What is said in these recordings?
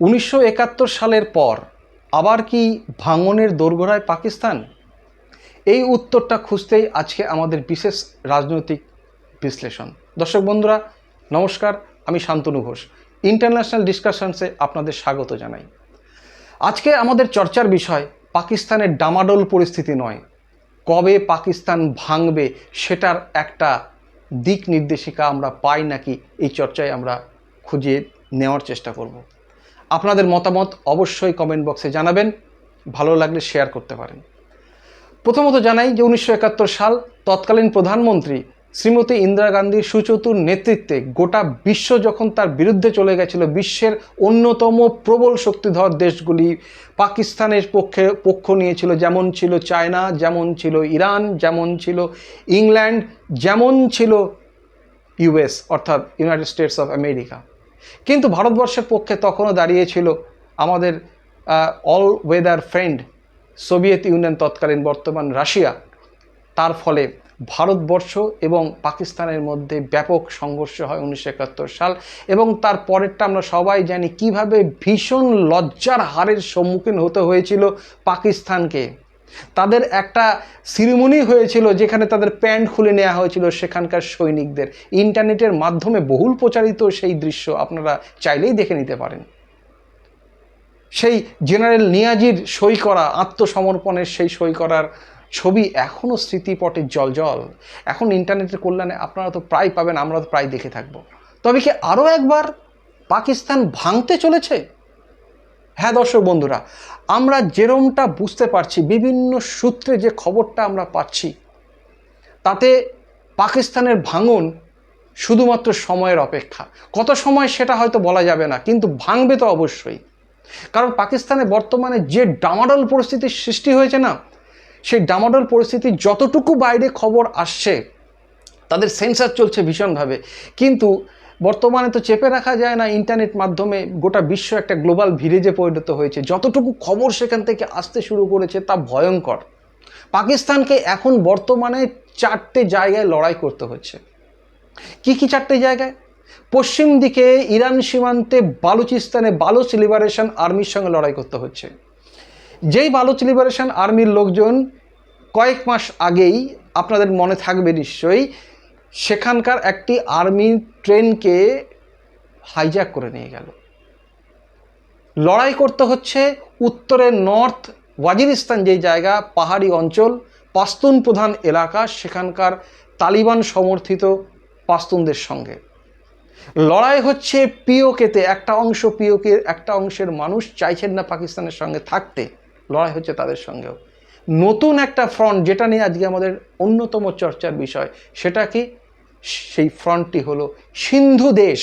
উনিশশো একাত্তর সালের পর আবার কি ভাঙনের দোরগোড়ায় পাকিস্তান? এই উত্তরটা খুঁজতেই আজকে আমাদের বিশেষ রাজনৈতিক বিশ্লেষণ। দর্শক বন্ধুরা, নমস্কার, আমি শান্তনু ঘোষ। ইন্টারন্যাশনাল ডিসকাশনসে আপনাদের স্বাগত জানাই। আজকে আমাদের চর্চার বিষয় পাকিস্তানের ডামাডোল পরিস্থিতি নয়। কবে পাকিস্তান ভাঙবে সেটার একটা দিক নির্দেশিকা আমরা পাই নাকি এই চর্চায় আমরা খুঁজে নেওয়ার চেষ্টা করব। আপনাদের মতামত অবশ্যই কমেন্ট বক্সে জানাবেন। ভালো লাগলে শেয়ার করতে পারেন। প্রথমত জানাই যে উনিশশো একাত্তর সাল তৎকালীন প্রধানমন্ত্রী শ্রীমতী ইন্দিরা গান্ধীর সুচতুর নেতৃত্বে গোটা বিশ্ব যখন তার বিরুদ্ধে চলে গেছিল, বিশ্বের অন্যতম প্রবল শক্তিধর দেশগুলি পাকিস্তানের পক্ষে পক্ষ নিয়েছিল। যেমন ছিল চায়না, যেমন ছিল ইরান, যেমন ছিল ইংল্যান্ড, যেমন ছিল ইউএস অর্থাৎ ইউনাইটেড স্টেটস অফ আমেরিকা। কিন্তু ভারতবর্ষের পক্ষে তখনও দাঁড়িয়েছিল আমাদের all weather friend Soviet Union তৎকালীন বর্তমান রাশিয়া। তার ফলে ভারতবর্ষ এবং পাকিস্তানের মধ্যে ব্যাপক সংঘর্ষ হয় উনিশশো একাত্তর সাল এবং তার পরেরটা আমরা সবাই জানি কীভাবে ভীষণ লজ্জার হারের সম্মুখীন হতে হয়েছিল পাকিস্তানকে। তাদের একটা সিরিমনি হয়েছিল যেখানে তাদের প্যান্ট খুলে নেওয়া হয়েছিল সেখানকার সৈনিকদের। ইন্টারনেটের মাধ্যমে বহুল প্রচারিত সেই দৃশ্য আপনারা চাইলেই দেখে নিতে পারেন। সেই জেনারেল নিয়াজির সই করা, আত্মসমর্পণের সেই সই করার ছবি এখনও স্মৃতিপটে জল জল এখন ইন্টারনেটের কল্যাণে আপনারা তো প্রায় পাবেন, আমরা তো প্রায় দেখে থাকব। তবে কি আরও একবার পাকিস্তান ভাঙতে চলেছে? হ্যাঁ দর্শক বন্ধুরা, আমরা যেরমটা বুঝতে পারছি, বিভিন্ন সূত্রে যে খবরটা আমরা পাচ্ছি, তাতে পাকিস্তানের ভাঙন শুধুমাত্র সময়ের অপেক্ষা। কত সময় সেটা হয়তো বলা যাবে না, কিন্তু ভাঙবে তো অবশ্যই। কারণ পাকিস্তানে বর্তমানে যে ডামাডল পরিস্থিতির সৃষ্টি হয়েছে না, সেই ডামাডল পরিস্থিতি যতটুকু বাইরে খবর আসছে, তাদের সেন্সার চলছে ভীষণভাবে। কিন্তু বর্তমানে তো চেপে রাখা যায় না ইন্টারনেট মাধ্যমে, গোটা বিশ্ব একটা গ্লোবাল ভিলেজে পরিণত হয়েছে। যতটুকু খবর সেখান থেকে আসতে শুরু করেছে তা ভয়ঙ্কর। পাকিস্তানকে এখন বর্তমানে চারটে জায়গায় লড়াই করতে হচ্ছে। কি কি চারটে জায়গায়? পশ্চিম দিকে ইরান সীমান্তে বালুচিস্তানে বালুচ লিবারেশন আর্মির সঙ্গে লড়াই করতে হচ্ছে। যেই বালুচ লিবারেশন আর্মির লোকজন কয়েক মাস আগেই, আপনাদের মনে থাকবে নিশ্চয়ই সেখানকার একটি আর্মি ট্রেনকে হাইজ্যাক করে নিয়ে গেল। লড়াই করতে হচ্ছে উত্তরে নর্থ ওয়াজিরিস্তান যেই জায়গা, পাহাড়ি অঞ্চল, পাস্তুন প্রধান এলাকা, সেখানকার তালিবান সমর্থিত পাস্তুনদের সঙ্গে। লড়াই হচ্ছে পিওকেতে, একটা অংশ পিওকের একটা অংশের মানুষ চাইছেন না পাকিস্তানের সঙ্গে থাকতে। লড়াই হচ্ছে তাদের সঙ্গেও। নতুন একটা ফ্রন্ট যেটা নিয়ে আজকে আমাদের অন্যতম চর্চার বিষয়, সেটা কি? সেই ফ্রন্টটি হলো সিন্ধু দেশ।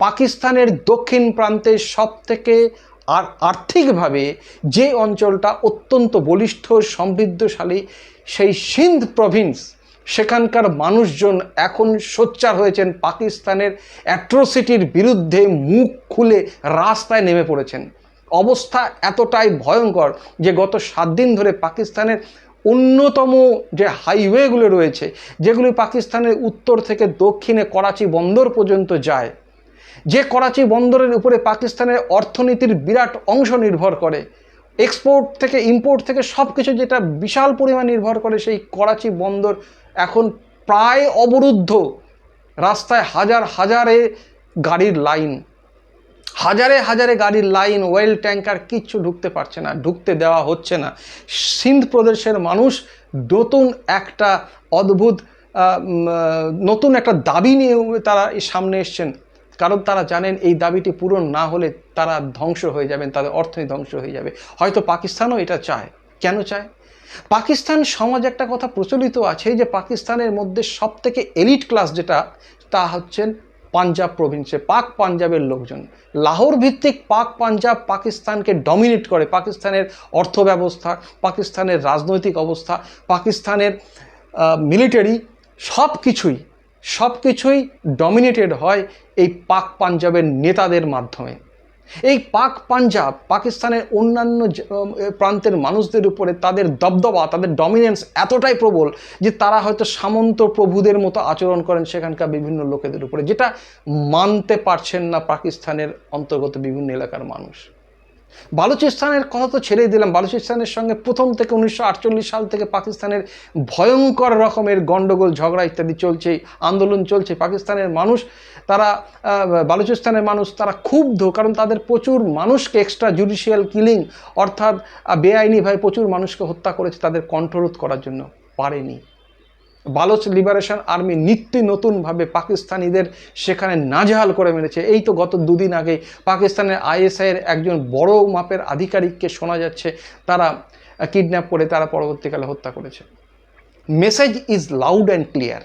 পাকিস্তানের দক্ষিণ প্রান্তে সব থেকে আর আর্থিকভাবে যে অঞ্চলটা অত্যন্ত বলিষ্ঠ, সমৃদ্ধশালী, সেই সিন্ধ প্রভিন্স সেখানকার মানুষজন এখন সোচ্চার হয়েছেন পাকিস্তানের অ্যাট্রোসিটির বিরুদ্ধে মুখ খুলে রাস্তায় নেমে পড়েছেন। অবস্থা এতটাই ভয়ঙ্কর যে গত সাত দিন ধরে পাকিস্তানের অন্যতম যে হাইওয়েগুলো রয়েছে, যেগুলি পাকিস্তানের উত্তর থেকে দক্ষিণে করাচি বন্দর পর্যন্ত যায়, যে করাচি বন্দরের উপরে পাকিস্তানের অর্থনীতির বিরাট অংশ নির্ভর করে এক্সপোর্ট থেকে ইম্পোর্ট থেকে সব কিছু যেটা বিশাল পরিমাণ নির্ভর করে সেই করাচি বন্দর এখন প্রায় অবরুদ্ধ, রাস্তায় হাজার হাজারে গাড়ির লাইন। হাজারে হাজারে গাড়ির লাইন ওয়েল ট্যাঙ্কার কিচ্ছু ঢুকতে পারছে না, ঢুকতে দেওয়া হচ্ছে না। সিন্ধ প্রদেশের মানুষ নতুন একটা অদ্ভুত নতুন একটা দাবি নিয়ে তারা সামনে এসছেন। কারণ তারা জানেন এই দাবিটি পূরণ না হলে তারা ধ্বংস হয়ে যাবেন, তাদের অর্থনীতি ধ্বংস হয়ে যাবে। হয়তো পাকিস্তানও এটা চায়। কেন চায়? পাকিস্তান সমাজ একটা কথা প্রচলিত আছে যে, পাকিস্তানের মধ্যে সব থেকে এলিট ক্লাস যেটা, তা হচ্ছেন পাঞ্জাব প্রভিন্সে পাক পাঞ্জাবের লোকজন। লাহোর ভিত্তিক পাক পাঞ্জাব পাকিস্তানকে ডমিনেট করে। পাকিস্তানের অর্থ ব্যবস্থা পাকিস্তানের রাজনৈতিক অবস্থা, পাকিস্তানের মিলিটারি সব কিছুই সব কিছুই ডমিনেটেড হয় এই পাক পাঞ্জাবের নেতাদের মাধ্যমে। এই পাক পাঞ্জাব পাকিস্তানের অন্যান্য প্রান্তের মানুষদের উপরে তাদের দবদবা, তাদের ডমিনেন্স এতটাই প্রবল যে তারা হয়তো সামন্ত প্রভুদের মতো আচরণ করেন সেখানকার বিভিন্ন লোকেদের উপরে, যেটা মানতে পারছেন না পাকিস্তানের অন্তর্গত বিভিন্ন এলাকার মানুষ। বালুচিস্তানের কথা তো ছেড়েই দিলাম। বালুচিস্তানের সঙ্গে প্রথম থেকে উনিশশো আটচল্লিশ সাল থেকে পাকিস্তানের ভয়ঙ্কর রকমের গণ্ডগোল ঝগড়া ইত্যাদি চলছে, আন্দোলন চলছে। পাকিস্তানের মানুষ, তারা বালুচিস্তানের মানুষ, তারা ক্ষুব্ধ কারণ তাদের প্রচুর মানুষকে এক্সট্রা জুডিশিয়াল কিলিং অর্থাৎ বেআইনিভাবে প্রচুর মানুষকে হত্যা করেছে তাদের কণ্ঠরোধ করার জন্য পারেনি। বালোচ লিবারেশন আর্মি নিত্য নতুনভাবে পাকিস্তানিদের সেখানে নাজেহাল করে মেরেছে। এই তো গত দুদিন আগে পাকিস্তানের আইএসআইয়ের একজন বড় মাপের আধিকারিককে শোনা যাচ্ছে, তারা কিডন্যাপ করে তারা পরবর্তীকালে হত্যা করেছে। Message is loud and clear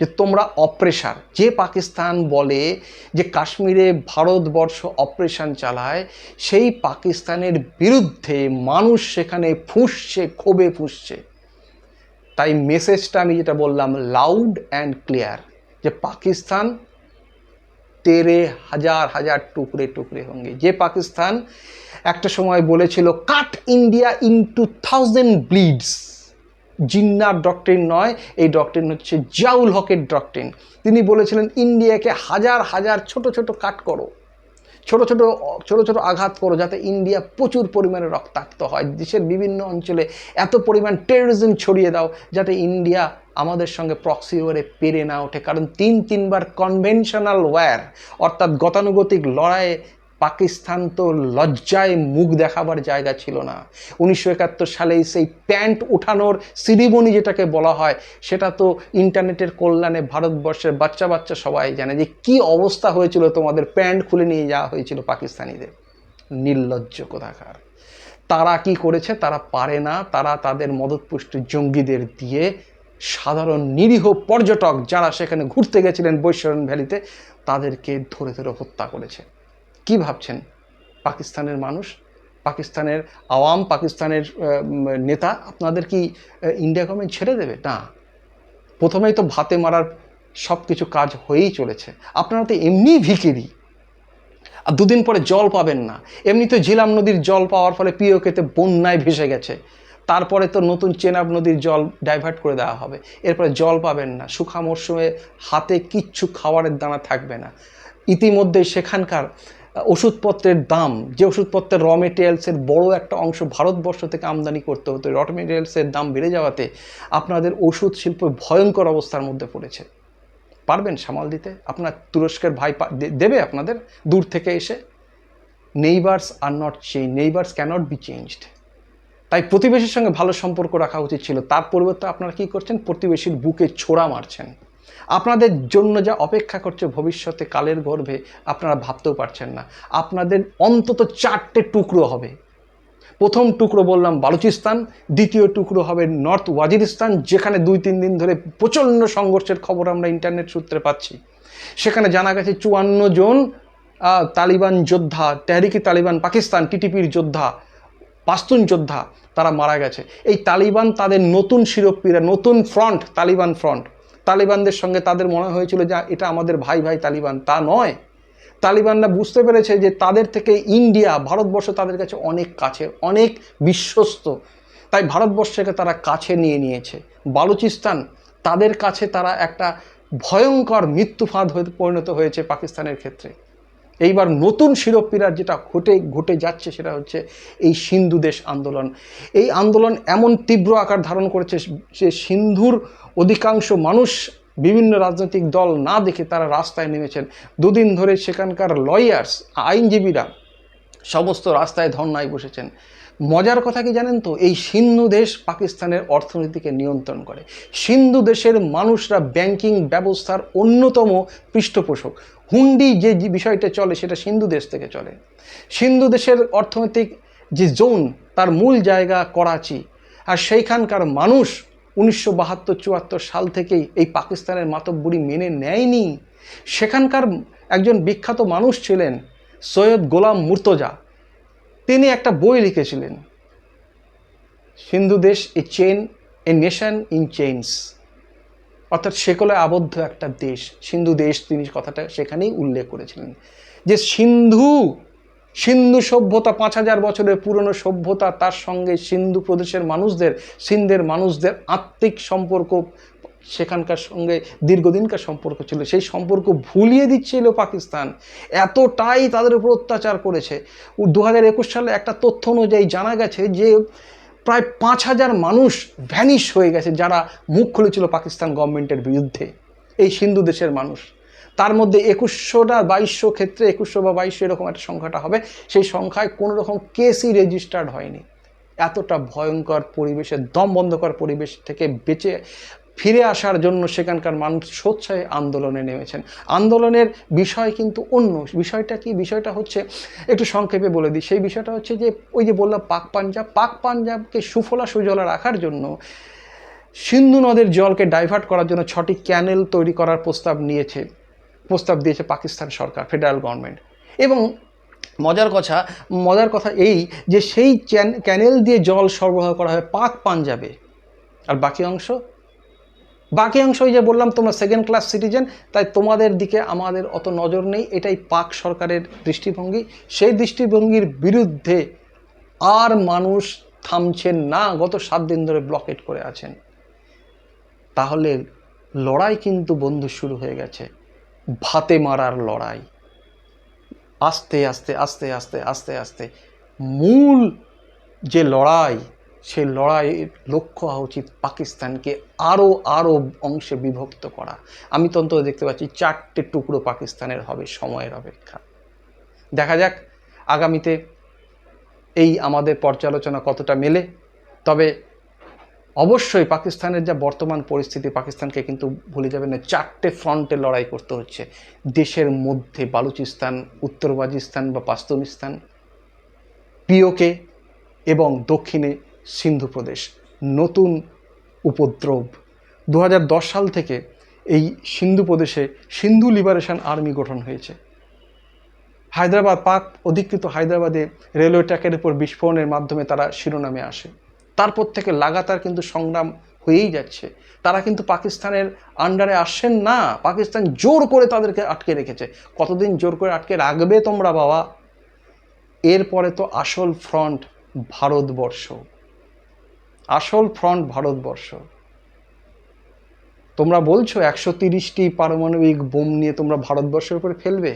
যে তোমরা অপ্রেশার। যে পাকিস্তান বলে যে কাশ্মীরে ভারতবর্ষ অপারেশন চালায়, সেই পাকিস্তানের বিরুদ্ধে মানুষ সেখানে ফুঁসছে, ক্ষোভে ফুঁসছে। তাই মেসেজটা আমি যেটা বললাম লাউড অ্যান্ড ক্লিয়ার যে পাকিস্তান তেরে হাজার হাজার টুকরে টুকরে হোঙ্গে। যে পাকিস্তান একটা সময় বলেছিল cut India into thousand bleeds জিন্নার doctrine নয়, এই ডক্টরিন হচ্ছে জাউল হকের ডক্টরিন তিনি বলেছিলেন ইন্ডিয়াকে হাজার হাজার ছোট ছোট কাট করো। ছোট ছোট ছোট ছোট আঘাত করো যাতে ইন্ডিয়া প্রচুর পরিমাণে রক্তাক্ত হয়। দেশের বিভিন্ন অঞ্চলে এত পরিমাণ টেরোরিজম ছড়িয়ে দাও যাতে ইন্ডিয়া আমাদের সঙ্গে প্রক্সি ওয়ারে পেরে না ওঠে। কারণ তিন তিনবার কনভেনশনাল ওয়্যার অর্থাৎ গতানুগতিক লড়াইয়ে পাকিস্তান তো লজ্জায় মুখ দেখাবার জায়গা ছিল না। উনিশশো একাত্তর সালেই সেই প্যান্ট উঠানোর সিরিমনি যেটাকে বলা হয়, সেটা তো ইন্টারনেটের কল্যাণে ভারতবর্ষের বাচ্চা বাচ্চা সবাই জানে যে কি অবস্থা হয়েছিল তোমাদের প্যান্ট খুলে নিয়ে যাওয়া হয়েছিল পাকিস্তানিদের। নির্লজ্জ কোথাকার। তারা কি করেছে? তারা পারে না। তারা তাদের মদতপুষ্ট জঙ্গিদের দিয়ে সাধারণ নিরীহ পর্যটক যারা সেখানে ঘুরতে গেছিলেন বৈশ্বরণ ভ্যালিতে, তাদেরকে ধরে ধরে হত্যা করেছে। কি ভাবছেন? পাকিস্তানের মানুষ? পাকিস্তানের আওয়াম, পাকিস্তানের নেতা আপনাদের কি ইন্ডিয়া গভর্নমেন্ট ছেড়ে দেবে? না। প্রথমেই তো ভাতে মারার সব কিছু কাজ হয়েই চলেছে। আপনারা তো এমনি ভিকিরি। আর দুদিন পরে জল পাবেন না। এমনিতে ঝিলাম নদীর জল পাওয়ার ফলে পিওকেতে বন্যায় ভেসে গেছে। তারপরে তো নতুন চেনাব নদীর জল ডাইভার্ট করে দেওয়া হবে। এরপরে জল পাবেন না। শুখা মরশুমে হাতে কিচ্ছু খাবারের দানা থাকবে না। ইতিমধ্যে সেখানকার ওষুধপত্রের দাম, যে ওষুধপত্রের র মেটেরিয়ালসের বড় একটা অংশ ভারতবর্ষ থেকে আমদানি করতে হতো র মেটেরিয়ালসের দাম বেড়ে যাওয়াতে আপনাদের ওষুধ শিল্প ভয়ঙ্কর অবস্থার মধ্যে পড়েছে। পারবেন সামাল দিতে? আপনার তুরস্কের ভাই দেবে আপনাদের? দূর থেকে এসে? Neighbours are not change neighbours cannot be changed তাই প্রতিবেশীর সঙ্গে ভালো সম্পর্ক রাখা উচিত ছিল। তার পরিবর্তে আপনারা কি করছেন? প্রতিবেশীর বুকে ছোড়া মারছেন। আপনাদের জন্য যা অপেক্ষা করছে ভবিষ্যতে কালের গর্ভে, আপনারা ভাবতেও পারছেন না। আপনাদের অন্তত চারটে টুকরো হবে। প্রথম টুকরো বললাম বালুচিস্তান, দ্বিতীয় টুকরো হবে নর্থ ওয়াজিরিস্তান, যেখানে দুই তিন দিন ধরে প্রচণ্ড সংঘর্ষের খবর আমরা ইন্টারনেট সূত্রে পাচ্ছি। সেখানে জানা গেছে চুয়ান্ন জন তালিবান যোদ্ধা, তেহরিকি তালিবান পাকিস্তান, টিটিপির যোদ্ধা, পাস্তুন যোদ্ধা, তারা মারা গেছে। এই তালিবান তাদের নতুন শিরোপ্পীরা নতুন ফ্রন্ট, তালিবান ফ্রন্ট। তালিবানদের সঙ্গে তাদের মনে হয়েছিল যে এটা আমাদের ভাই ভাই তালিবান। তা নয়। তালিবানরা বুঝতে পেরেছে যে, তাদের থেকে ইন্ডিয়া, ভারতবর্ষ তাদের কাছে অনেক কাছে, অনেক বিশ্বস্ত। তাই ভারতবর্ষকে তারা কাছে নিয়ে নিয়েছে। বালুচিস্তান, তাদের কাছে তারা একটা ভয়ঙ্কর মৃত্যুফাঁদ হয়ে পরিণত হয়েছে পাকিস্তানের ক্ষেত্রে। এইবার নতুন শিরোপিরা যেটা ঘটে ঘটে যাচ্ছে সেটা হচ্ছে এই সিন্ধু দেশ আন্দোলন। এই আন্দোলন এমন তীব্র আকার ধারণ করেছে যে সিন্ধুর অধিকাংশ মানুষ বিভিন্ন রাজনৈতিক দল না দেখে তারা রাস্তায় নেমেছেন। দুদিন ধরে সেখানকার লয়ার্স আইনজীবীরা সমস্ত রাস্তায় ধর্নায় বসেছেন। মজার কথা কি জানেন তো? এই সিন্ধু দেশ পাকিস্তানের অর্থনীতিকে নিয়ন্ত্রণ করে। সিন্ধু দেশের মানুষরা ব্যাংকিং ব্যবস্থার অন্যতম পৃষ্ঠপোষক। হুন্ডি যে বিষয়টা চলে, সেটা সিন্ধু দেশ থেকে চলে। সিন্ধু দেশের অর্থনৈতিক যে জোন তার মূল জায়গা করাচি। আর সেইখানকার মানুষ উনিশশো বাহাত্তর চুয়াত্তর সাল থেকেই এই পাকিস্তানের মাতব্বরি মেনে নেয়নি। সেখানকার একজন বিখ্যাত মানুষ ছিলেন সৈয়দ গোলাম মুর্তজা। তিনি একটা বই লিখেছিলেন। Sindhu Desh a chain a nation in chains. অর্থাৎ সেকলে আবদ্ধ একটা দেশ। সিন্ধু দেশ তিনি কথাটা সেখানেই উল্লেখ করেছিলেন। যে সিন্ধু সিন্ধু সভ্যতা পাঁচ হাজার বছরের পুরনো সভ্যতা, তার সঙ্গে সিন্ধু প্রদেশের মানুষদের, সিন্ধের মানুষদের আত্মিক সম্পর্ক সেখানকার সঙ্গে দীর্ঘদিনকার সম্পর্ক ছিল। সেই সম্পর্ক ভুলিয়ে দিচ্ছিল পাকিস্তান। এতটাই তাদের উপর অত্যাচার করেছে। দু হাজার একুশ সালে একটা তথ্য অনুযায়ী জানা গেছে যে, প্রায় পাঁচ হাজার মানুষ ভ্যানিশ হয়ে গেছে যারা মুখ খুলেছিল পাকিস্তান গভর্নমেন্টের বিরুদ্ধে। এই সিন্ধু দেশের মানুষ। তার মধ্যে একুশশোটা বাইশশো ক্ষেত্রে একুশশো বা বাইশশো এরকম একটা সংখ্যাটা হবে। সেই সংখ্যায় কোনো রকম কেসই রেজিস্টার্ড হয়নি। এতটা ভয়ঙ্কর পরিবেশে, দম বন্ধকর পরিবেশ থেকে বেঁচে ফিরে আসার জন্য সেখানকার মানুষ স্বেচ্ছায় আন্দোলনে নেমেছেন। আন্দোলনের বিষয় কিন্তু অন্য। বিষয়টা কি? বিষয়টা হচ্ছে, একটু সংক্ষেপে বলে দিই। সেই বিষয়টা হচ্ছে যে, ওই যে বললাম পাক পাঞ্জাব, পাক পাঞ্জাবকে সুফলা সুজলা রাখার জন্য সিন্ধু নদের জলকে ডাইভার্ট করার জন্য ছটি ক্যানেল তৈরি করার প্রস্তাব নিয়েছে, প্রস্তাব দিয়েছে পাকিস্তান সরকার ফেডারেল গভর্নমেন্ট এবং মজার কথা মজার কথা এই যে সেই ক্যানেল দিয়ে জল সরবরাহ করা হয় পাক পাঞ্জাবে। আর বাকি অংশ বাকি অংশ ওই যে বললাম, তোমরা সেকেন্ড ক্লাস সিটিজেন তাই তোমাদের দিকে আমাদের অত নজর নেই। এটাই পাক সরকারের দৃষ্টিভঙ্গি। সেই দৃষ্টিভঙ্গির বিরুদ্ধে আর মানুষ থামছেন না, গত সাত দিন ধরে ব্লকেট করে আছেন। তাহলে লড়াই কিন্তু বন্ধু শুরু হয়ে গেছে। ভাতে মারার লড়াই। আস্তে আস্তে আস্তে আস্তে আস্তে আস্তে। মূল যে লড়াই সেই লড়াইয়ের লক্ষ্য হওয়া উচিত পাকিস্তানকে আরও আরও অংশে বিভক্ত করা। আমি তন্ত দেখতে পাচ্ছি চারটে টুকরো পাকিস্তানের হবে, সময়ের অপেক্ষা। দেখা যাক আগামীতে এই আমাদের পর্যালোচনা কতটা মেলে। তবে অবশ্যই পাকিস্তানের যা বর্তমান পরিস্থিতি, পাকিস্তানকে কিন্তু ভুলে যাবেন না, চারটে ফ্রন্টে লড়াই করতে হচ্ছে। দেশের মধ্যে বালুচিস্তান, উত্তর বাজিস্তান বা পাস্তুনিস্তান, পিওকে এবং দক্ষিণে সিন্ধু প্রদেশ। নতুন উপদ্রব। দু হাজার দশ সাল থেকে এই সিন্ধু প্রদেশে সিন্ধু লিবারেশন আর্মি গঠন হয়েছে। হায়দ্রাবাদ, পাক অধিকৃত হায়দ্রাবাদে রেলওয়ে ট্র্যাকের উপর বিস্ফোরণের মাধ্যমে তারা শিরোনামে আসে। তারপর থেকে লাগাতার কিন্তু সংগ্রাম হয়েই যাচ্ছে। তারা কিন্তু পাকিস্তানের আন্ডারে আসছেন না। পাকিস্তান জোর করে তাদেরকে আটকে রেখেছে। কতদিন জোর করে আটকে রাখবে তোমরা বাবা? এরপরে তো আসল ফ্রন্ট ভারতবর্ষ। আসল ফ্রন্ট ভারতবর্ষ। তোমরা বলছো একশো তিরিশটি পারমাণবিক বোম নিয়ে তোমরা ভারতবর্ষের উপরে ফেলবে?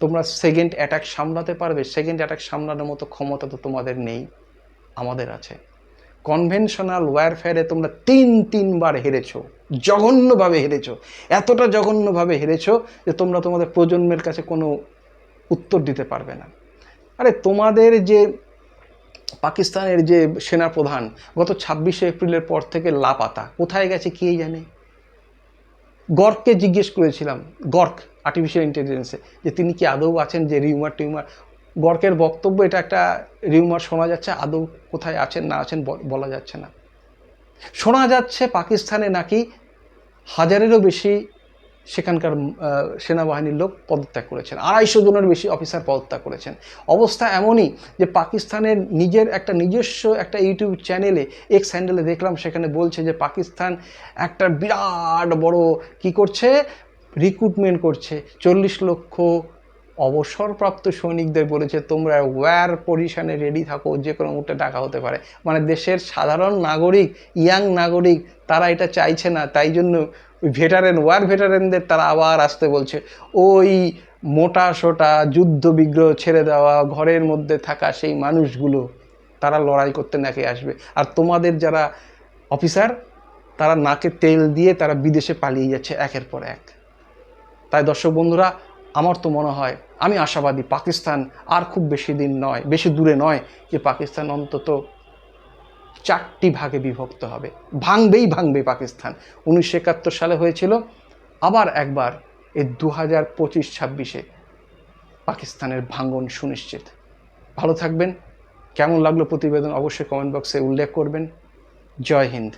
তোমরা সেকেন্ড অ্যাটাক সামলাতে পারবে? সেকেন্ড অ্যাটাক সামলানোর মতো ক্ষমতা তো তোমাদের নেই, আমাদের আছে। কনভেনশনাল ওয়ারফেয়ারে তোমরা তিন, তিনবার হেরেছ, জঘন্যভাবে হেরেছো। এতটা জঘন্যভাবে হেরেছো যে তোমরা তোমাদের প্রজন্মের কাছে কোনো উত্তর দিতে পারবে না। আরে তোমাদের যে পাকিস্তানের যে সেনাপ্রধান গত ছাব্বিশে এপ্রিলের পর থেকে লাপাতা, কোথায় গেছে কে জানে? গর্ককে জিজ্ঞেস করেছিলাম গর্ক আর্টিফিশিয়াল ইন্টেলিজেন্সে যে তিনি কি আদৌ আছেন, যে রিউমার টিউমার গর্কের বক্তব্য, এটা একটা রিউমার শোনা যাচ্ছে, আদৌ কোথায় আছেন, না আছেন বলা যাচ্ছে না। শোনা যাচ্ছে পাকিস্তানে নাকি হাজারেরও বেশি সেখানকার সেনাবাহিনীর লোক পদত্যাগ করেছেন। আড়াইশো জনের বেশি অফিসার পদত্যাগ করেছেন। অবস্থা এমনই যে পাকিস্তানের নিজের একটা নিজস্ব একটা ইউটিউব চ্যানেলে এক্স হ্যান্ডেলে দেখলাম, সেখানে বলছে যে পাকিস্তান একটা বিরাট বড় কি করছে? রিক্রুটমেন্ট করছে। চল্লিশ লক্ষ অবসরপ্রাপ্ত সৈনিকদের বলেছে, তোমরা ওয়ার পজিশনে রেডি থাকো যে কোনো মুহূর্তে ডাকা হতে পারে। মানে দেশের সাধারণ নাগরিক ইয়াং নাগরিক, তারা এটা চাইছে না। তাই জন্য ভেটারেন ওয়ার ভেটারেনদের তারা আবার আসতে বলছে। ওই মোটা সোটা যুদ্ধ বিগ্রহ ছেড়ে দেওয়া, ঘরের মধ্যে থাকা সেই মানুষগুলো, তারা লড়াই করতে নাকি আসবে। আর তোমাদের যারা অফিসার তারা নাকে তেল দিয়ে তারা বিদেশে পালিয়ে যাচ্ছে একের পর এক। তাই দর্শক বন্ধুরা আমার তো মনে হয় আমি আশাবাদী পাকিস্তান আর খুব বেশি দিন নয়, বেশি দূরে নয় যে পাকিস্তান অন্তত চারটি ভাগে বিভক্ত হবে। ভাঙবেই ভাঙবে পাকিস্তান। উনিশশো একাত্তর সালে হয়েছিল, আবার একবার এই দু হাজার পঁচিশ ছাব্বিশে পাকিস্তানের ভাঙন সুনিশ্চিত। ভালো থাকবেন। কেমন লাগল প্রতিবেদন অবশ্যই কমেন্ট বক্সে উল্লেখ করবেন। জয় হিন্দ।